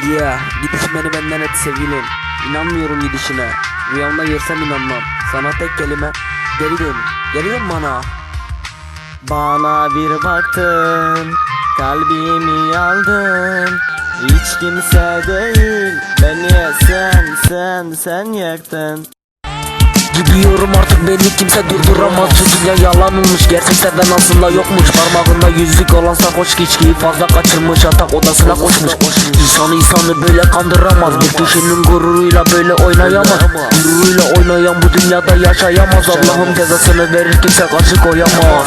Yeah, gidiş beni benden et sevgilim. İnanmıyorum gidişine. Rüyamda görsem inanmam. Sana tek kelime. Geri dön. Geri dön bana. Bana bir baktın, kalbimi aldın Hiç kimse değil, beni sen, sen, sen yaktın Gidiyorum artık beni kimse durduramaz. Şu dünya yalan olmuş gerçek seven aslında yokmuş. Parmağında yüzük olan sarhoş kişiyi fazla kaçırmış. Yatak odasına koşmuş. İnsanı insanı böyle kandıramaz. Bir kişinin gururuyla böyle oynayamaz. Gururuyla oynayan bu dünyada yaşayamaz. Allah'ım cezasını verir kimse karşı koyamaz.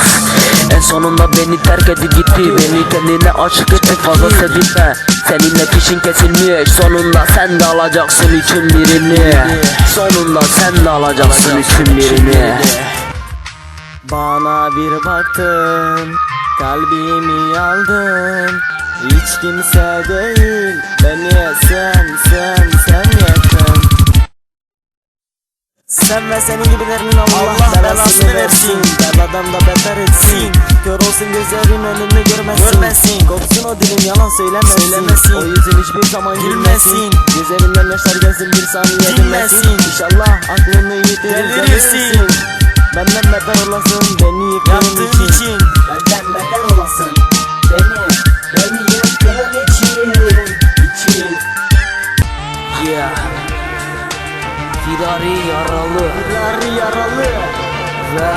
En sonunda beni terk edip gitti. Beni kendine aşık etti fazla sevilme Seninle fişin kesilmiş. Sonunda sen de alacaksın üçün birini. Sonunda sen de alacaksın üçün birini. Bana bir baktın, kalbimi aldın. Hiç kimse değil, beni sen, sen, sen Sen ve senin gibilerinin Allah, Allah belasını versin. Beladan da beter etsin. Kör olsun gözlerin önünü görmesin. Görmesin. Kopsun o dilin yalan söylemesin. Söylemesin. O yüzün hiçbir zaman gülmesin. Gözlerinden yaşlar gelsin bir saniye Dinmesin. İnşallah aklını yitirir delirirsin Benden beter olasın beni yıktığın için. için. Benden beter olasın Beni, beni yıktığın için. İçin. Yeah Firari yaralı. Yar yaralı. Ve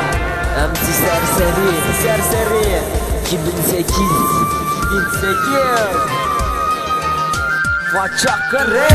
MC serseri. Serseri. 2008 1008 Façakare